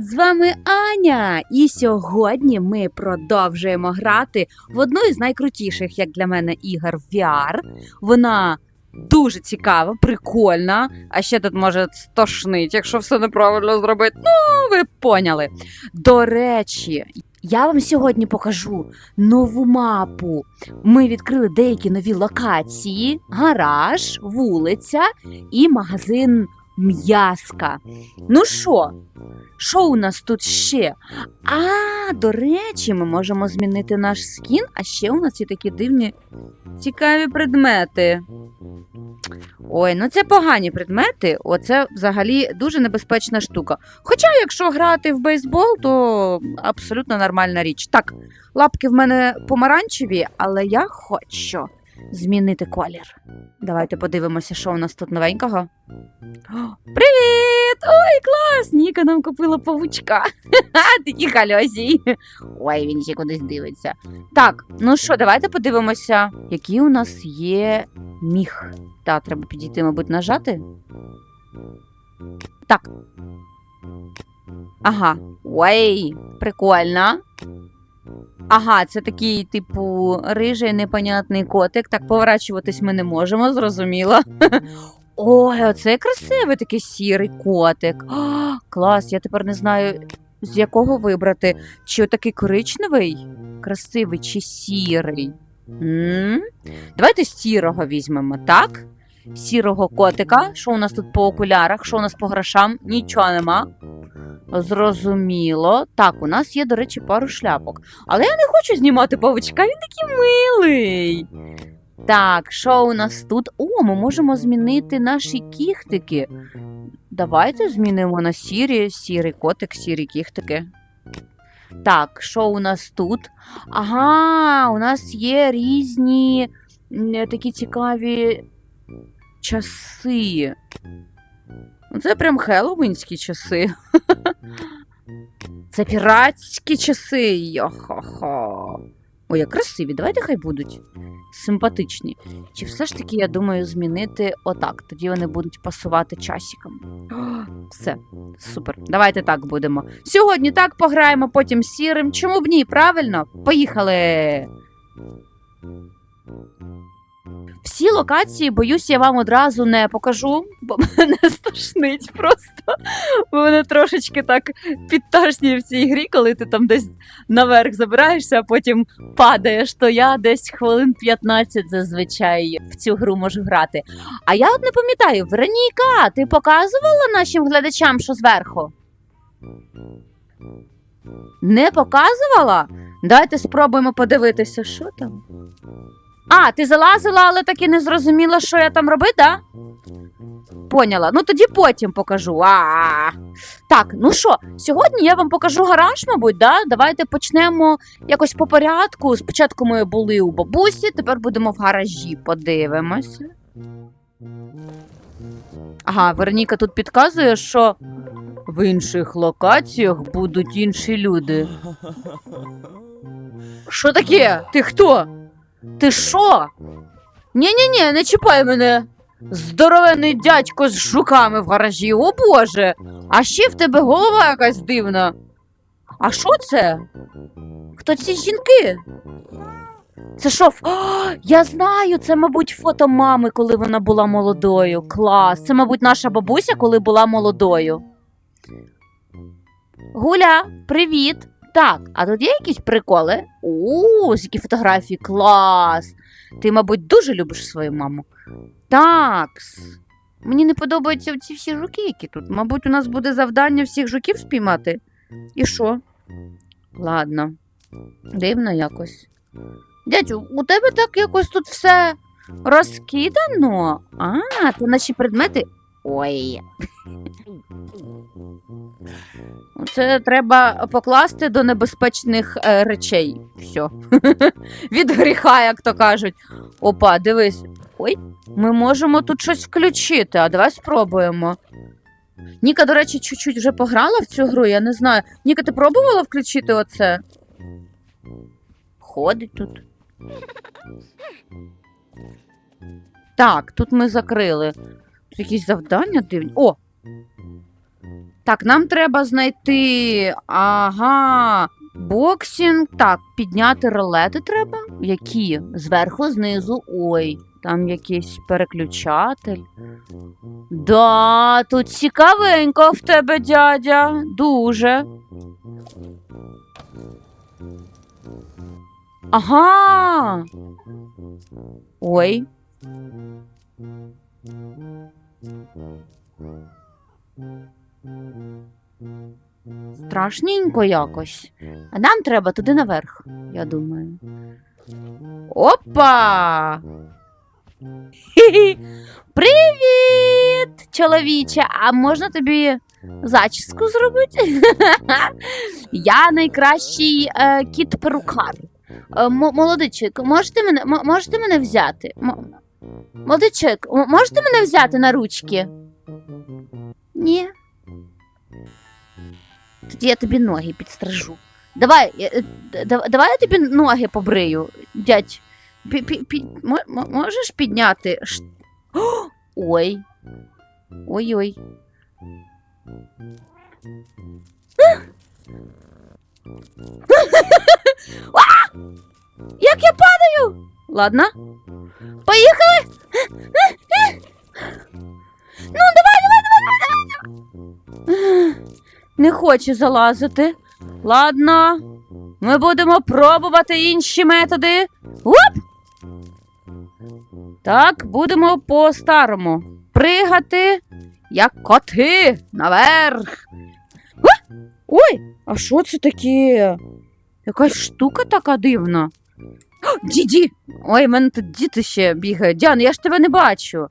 З вами Аня. І сьогодні ми продовжуємо грати в одну із найкрутіших, як для мене, ігор в VR. Вона дуже цікава, прикольна. А ще тут може стошнить, якщо все неправильно зробити. Ну, ви поняли. До речі, я вам сьогодні покажу нову мапу. Ми відкрили деякі нові локації: гараж, вулиця і магазин м'яска. Ну що, що у нас тут ще? А, до речі, ми можемо змінити наш скін, а ще у нас є такі дивні цікаві предмети. Ой, ну це погані предмети. Оце взагалі дуже небезпечна штука. Хоча, якщо грати в бейсбол, то абсолютно нормальна річ. Так, лапки в мене помаранчеві, але я хочу змінити колір. Давайте подивимося, що у нас тут новенького. О, Привіт! Ой, клас! Ніка нам купила павучка. Такі хальосі. Ой, він ще кудись дивиться. Так, ну що, давайте подивимося, який у нас є міг. Та, треба підійти, мабуть, нажати. Так. Ага. Ой, прикольно. Ага, це такий, типу, рижий непонятний котик. Так поворачуватись ми не можемо, зрозуміло. Ой, оце красивий такий сірий котик. А, клас, я тепер не знаю, з якого вибрати. Чи отакий коричневий, красивий, чи сірий. м Давайте сірого візьмемо, так? Сірого котика. Що у нас тут по окулярах? Що у нас по грошам? Нічого нема. Зрозуміло. Так, у нас є, до речі, пару шляпок. Але я не хочу знімати павучка, він такий милий. Так, що у нас тут? О, ми можемо змінити наші кіхтики. Давайте змінимо на сірі, сірий котик, сірі кіхтики. Так, що у нас тут? Ага, у нас є різні такі цікаві часи. Це прям хеллоуінські часи. Це піратські часи. Йо-хо-хо. Ой, як красиві, давайте хай будуть симпатичні. Чи все ж таки, я думаю, змінити отак? Тоді вони будуть пасувати часиком. Все, супер. Давайте так будемо. Сьогодні так пограємо, потім сірим. Чому б ні? Правильно? Поїхали! Всі локації, боюсь, я вам одразу не покажу, бо мене стошнить просто. Бо мене трошечки так підташнює в цій грі, коли ти там десь наверх забираєшся, а потім падаєш, то я десь хвилин 15 зазвичай в цю гру можу грати. А я от не пам'ятаю, Вероніка, ти показувала нашим глядачам, що зверху? Не показувала? Давайте спробуємо подивитися, що там. А, ти залазила, але так і не зрозуміла, що я там робити, да? Поняла. Ну тоді потім покажу. А. Так, ну що, сьогодні я вам покажу гараж, мабуть, да? Давайте почнемо якось по порядку. Спочатку ми були у бабусі, тепер будемо в гаражі. Подивимося. Ага, Вероніка тут підказує, що в інших локаціях будуть інші люди. Що таке? Ти хто? Ти що? Ні-ні-ні, не чіпай мене. Здоровенний дядько з жуками в гаражі, о Боже. А ще в тебе голова якась дивна. А що це? Хто ці жінки? Це що? ф- я знаю, це, мабуть, фото мами, коли вона була молодою. Клас. Це, мабуть, наша бабуся, коли була молодою. Гуля, привіт. Так, а тут є якісь приколи? О, які фотографії, клас. Ти, мабуть, дуже любиш свою маму. Так. Мені не подобаються ці всі жуки, які тут. Мабуть, у нас буде завдання всіх жуків спіймати. І що? Ладно, дивно якось. Дядю, у тебе так якось тут все розкидано. А, це наші предмети. Ой. Це треба покласти до небезпечних е, речей. Все. Від гріха, як то кажуть. Опа, дивись. Ой, ми можемо тут щось включити, а давай спробуємо. Ніка, до речі, чуть-чуть вже пограла в цю гру, я не знаю. Ніка, ти пробувала включити оце? Ходить тут. Так, тут ми закрили. Якісь завдання дивні. О! Так, нам треба знайти. Ага. Боксінг. Так, підняти ролети треба. Які? Зверху, знизу. Ой, там якийсь переключатель. Да, тут цікавенько в тебе, дядя. Дуже. Ага. Ой. Страшненько якось. А нам треба туди наверх, я думаю. Опа! Хі-хі. Привіт, чоловіче! А можна тобі зачіску зробити? Я найкращий е, кіт-перукар. Е, молодичик, можете мене, можете мене взяти? Молодичик, можете мене взяти на ручки? Ні. Тоді я тобі ноги підстрижу. Давай, е, е, д- давай я тобі ноги побрию, дядь. Пі- пі- пі- мо- мо- можеш підняти? О, Ой. Ой-ой. Як я падаю? Ладно. Поїхали. Ну, давай, давай, давай, давай, давай. Не хоче залазити. Ладно. Ми будемо пробувати інші методи. Оп! Так, будемо по-старому. Пригати, як коти, наверх. Ой, а що це таке? Якась штука така дивна. Діді! Ой, в мене тут діти ще бігають. Діана, я ж тебе не бачу.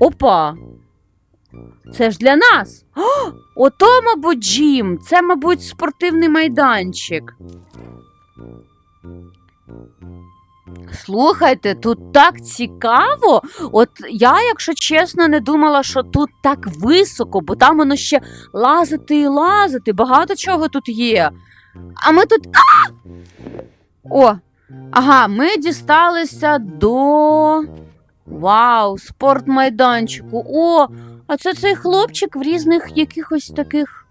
Опа! Це ж для нас. О, ото, мабуть, Джим. Це, мабуть, спортивний майданчик. Слухайте, тут так цікаво. От я, якщо чесно, не думала, що тут так високо, бо там воно ще лазити і лазити. Багато чого тут є. А ми тут. А! О! Ага, ми дісталися до. Вау, спортмайданчику. О, а це цей хлопчик в різних якихось таких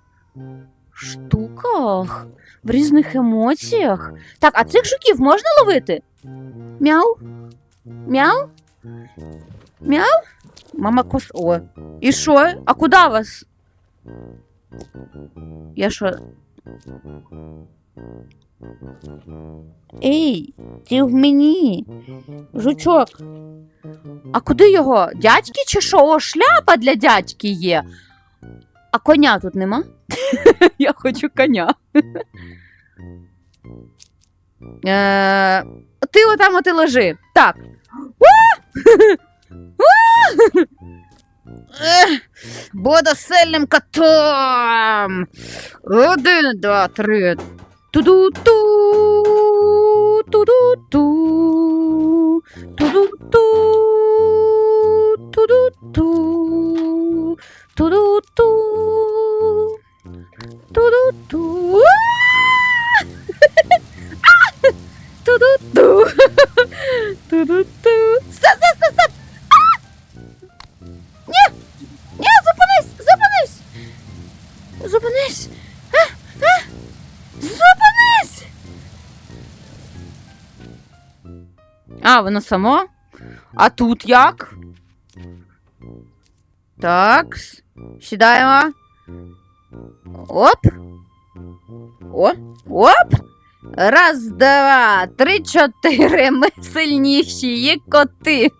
штуках, в різних емоціях. Так, а цих жуків можна ловити? Мяу? Мяу? Мяу? Мама кос. О. І що? А куди вас? Я що? Ей, ти в мені. Жучок. А куди його? Дядьки чи що? О, шляпа для дядьки є. А коня тут нема? Я хочу коня. Е, ти отам оти лежи. Так. Буду сильним котом. Один, два, три. Ту-ду-ту. А, воно само? А тут як? Так. Сідаємо. Оп. О, оп. Раз, два, три, чотири. Ми сильніші, є коти.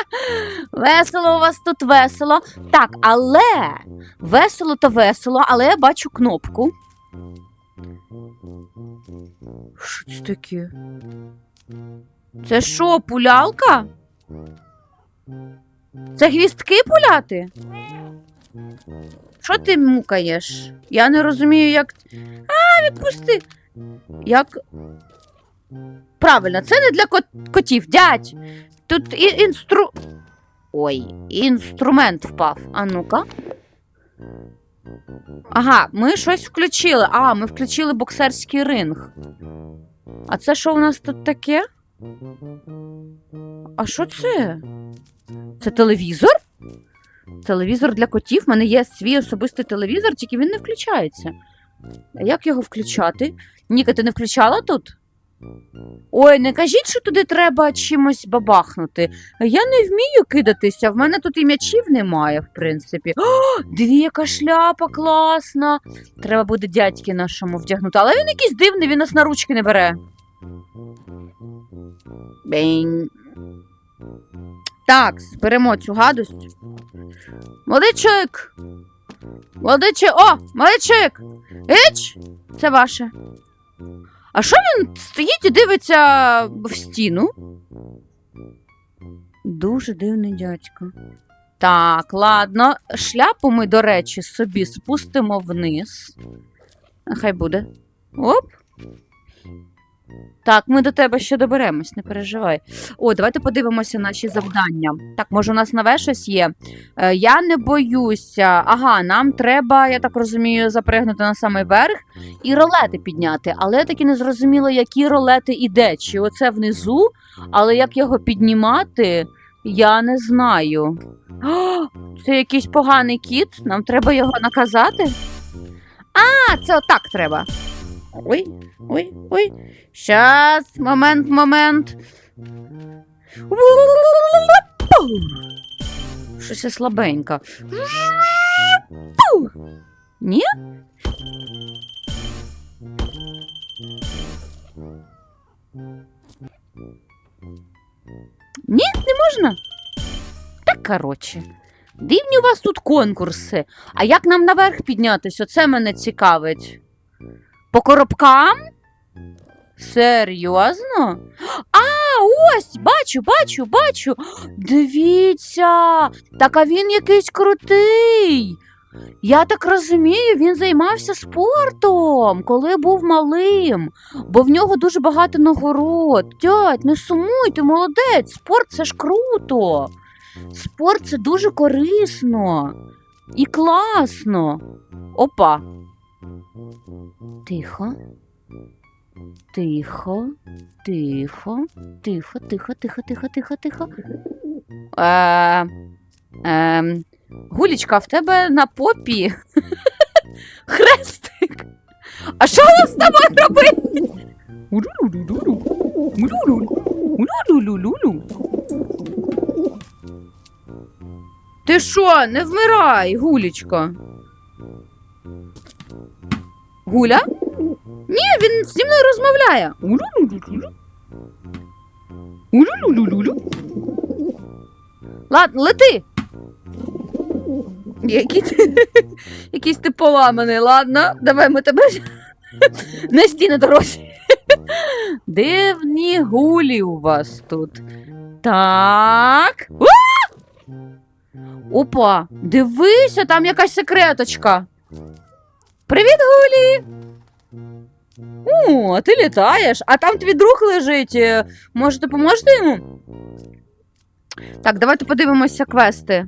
Весело у вас тут весело. Так, але весело то весело, але я бачу кнопку. Що це таке? Це що, пулялка? Це гвістки пуляти? Що ти мукаєш? Я не розумію, як. А, відпусти. Як. Правильно, це не для кот- котів, дядь. Тут і- інстру. Ой, інструмент впав. А ну-ка. Ага, ми щось включили. А, ми включили боксерський ринг. А це що у нас тут таке? А що це? Це телевізор? Телевізор для котів. У мене є свій особистий телевізор, тільки він не включається. А як його включати? Ніка, ти не включала тут? Ой, не кажіть, що туди треба чимось бабахнути. Я не вмію кидатися, в мене тут і м'ячів немає, в принципі. О, дві, яка шляпа класна. Треба буде дядьки нашому вдягнути. Але він якийсь дивний, він нас на ручки не бере. Бень. Так, беремо цю гадость. Молодичик! Молодичик! О! Молодичик! Іч! Це ваше. А що він стоїть і дивиться в стіну? Дуже дивний дядько. Так, ладно. Шляпу ми, до речі, собі спустимо вниз. Хай буде. Оп. Так, ми до тебе ще доберемось, не переживай. О, давайте подивимося наші завдання. Так, може, у нас нове щось є. Е, я не боюся. Ага, нам треба, я так розумію, запригнути на самий верх і ролети підняти. Але я таки не зрозуміла, які ролети і де. Чи оце внизу, але як його піднімати, я не знаю. О, це якийсь поганий кіт, нам треба його наказати. А, це отак треба. Ой, ой, ой. Щас, момент, момент. Щось я слабенько. Ні? Ні, не можна? Так, коротше. Дивні у вас тут конкурси. А як нам наверх піднятися? Оце мене цікавить. По коробкам? Серйозно? А, ось, бачу, бачу, бачу. Дивіться, так а він якийсь крутий. Я так розумію, він займався спортом, коли був малим, бо в нього дуже багато нагород. Дядь, не сумуй, ти молодець, спорт це ж круто. Спорт це дуже корисно і класно. Опа. Тихо. Тихо, тихо, тихо, тихо, тихо, тихо, тихо, тихо. Е, е, Гулічка, в тебе на попі хрестик. А що воно з тобою робить? Ти що, не вмирай, Гулічка? Гуля? Ні, він зі мною розмовляє. Ладно, лети. Який ти, якийсь ти поламаний, ладно, давай ми тебе не стій дорозі. Дивні гулі у вас тут. Так. Опа, дивися, там якась секреточка. Привіт, Гулі! О, ти літаєш, а там твій друг лежить. Е, Може, допоможете йому? Так, давайте подивимося квести.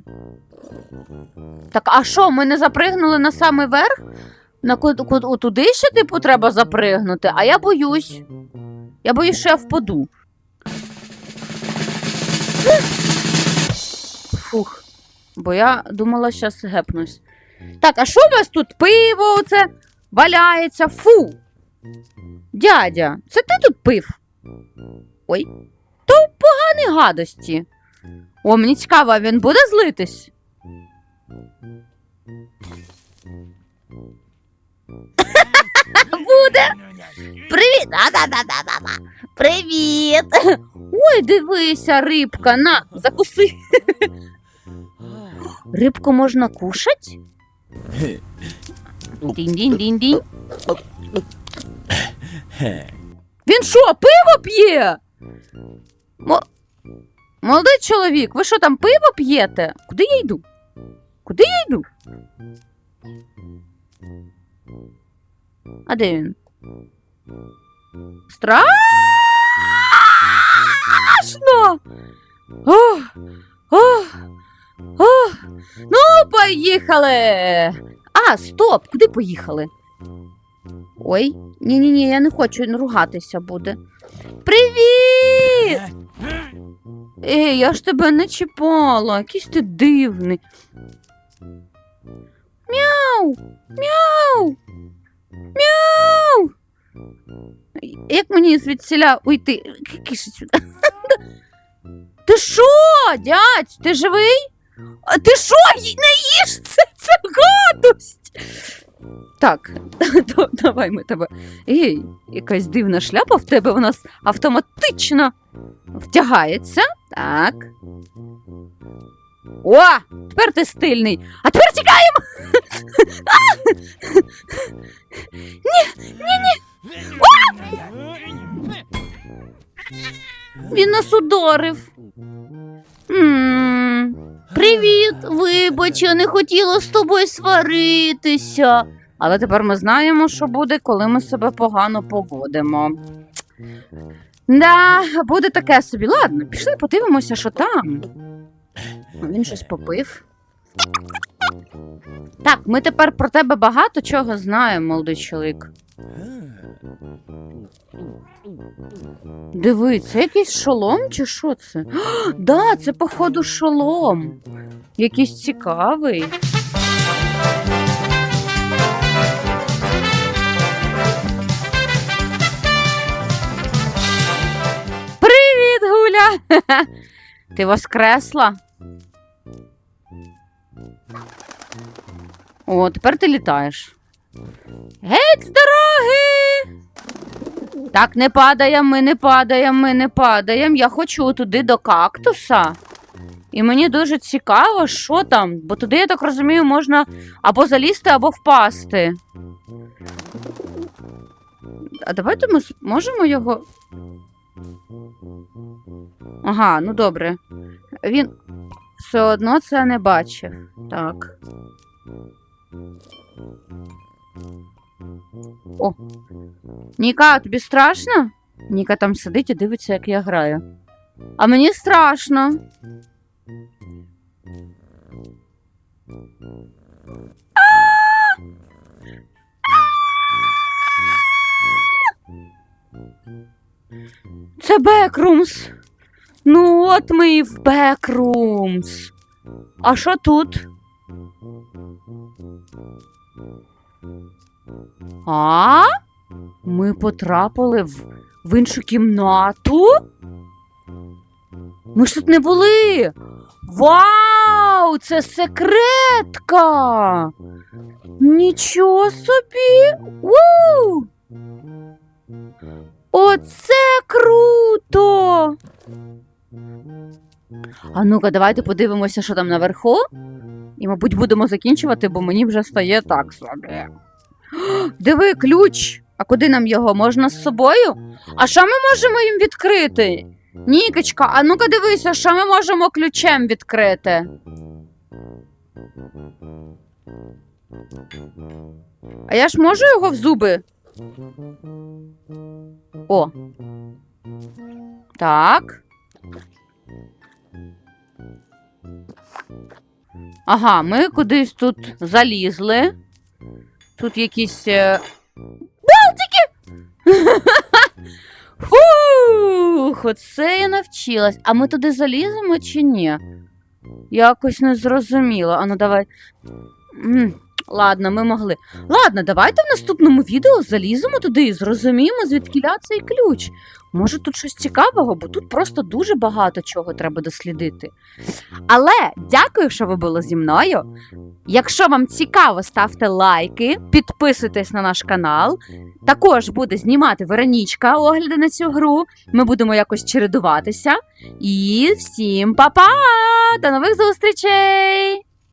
Так, а що, ми не запригнули на самий верх? На туди ще, типу, треба запригнути, а я боюсь. Я боюсь, що я впаду. Фух. Бо я думала, щас гепнусь. Так, а що у вас тут пиво оце валяється? Фу. Дядя, це ти тут пив? Ой. То погані гадості. О, мені цікаво, він буде злитись? Буде. Привіт! Привіт! Ой, дивися, рибка, на, закуси. Рибку можна кушать? Дінь-дінь-дінь-дінь. Він що, пиво п'є? Мо... Молодий чоловік, ви що там пиво п'єте? Куди я йду? Куди я йду? А де він? Страшно! Ох, ох, ох. Ну, поїхали. А, стоп, куди поїхали? Ой, ні-ні-ні, я не хочу ругатися буде. Привіт! Ей, я ж тебе не чіпала, якийсь ти дивний. Мяу! Мяу! Мяу! Як мені звідсіля уйти? Кише сюди. Ти що, дядь, ти живий? А ти що, не їж це, це гадость? Так, да- давай ми тебе. Ей, якась дивна шляпа в тебе у нас автоматично втягається. Так. О! Тепер ти стильний. А тепер тікаємо! Ні, ні, ні. Він нас ударив. м Привіт, вибач, я не хотіла з тобою сваритися. Але тепер ми знаємо, що буде, коли ми себе погано поводимо. Да, буде таке собі. Ладно, пішли подивимося, що там. Він щось попив. Так, ми тепер про тебе багато чого знаємо, молодий чоловік. Диви, це якийсь шолом чи що це? О, да, це, походу, шолом. Якийсь цікавий. Привіт, Гуля! Ти воскресла? О, тепер ти літаєш. Геть з дороги! Так, не падаємо, ми не падаємо, ми не падаємо. Я хочу туди до кактуса. І мені дуже цікаво, що там, бо туди, я так розумію, можна або залізти, або впасти. А давайте ми с- можемо його. Ага, ну добре. Він все одно це не бачив. Так. О. Ніка, тобі страшно? Ніка там сидить і дивиться, як я граю. А мені страшно. Це Бекрумс. Ну, от ми і в Бекрумс. А що тут? А? Ми потрапили в, в іншу кімнату? Ми ж тут не були. Вау! Це секретка! Нічого собі! Вау! Оце круто! А ну-ка, давайте подивимося, що там наверху. І, мабуть, будемо закінчувати, бо мені вже стає так собі. Диви, ключ. А куди нам його? Можна з собою? А що ми можемо їм відкрити? Нікочка, а ну-ка дивися, що ми можемо ключем відкрити. А я ж можу його в зуби? О. Так. Ага, ми кудись тут залізли. Тут якісь. е, Балтики! Фух, оце я навчилась. А ми туди заліземо чи ні? Якось не зрозуміло. Ану, давай. Ладно, ми могли. Ладно, давайте в наступному відео заліземо туди і зрозуміємо, звідкіля цей ключ. Може, тут щось цікавого, бо тут просто дуже багато чого треба дослідити. Але дякую, що ви були зі мною. Якщо вам цікаво, ставте лайки, підписуйтесь на наш канал. Також буде знімати Веронічка огляди на цю гру. Ми будемо якось чередуватися. І всім па-па! До нових зустрічей!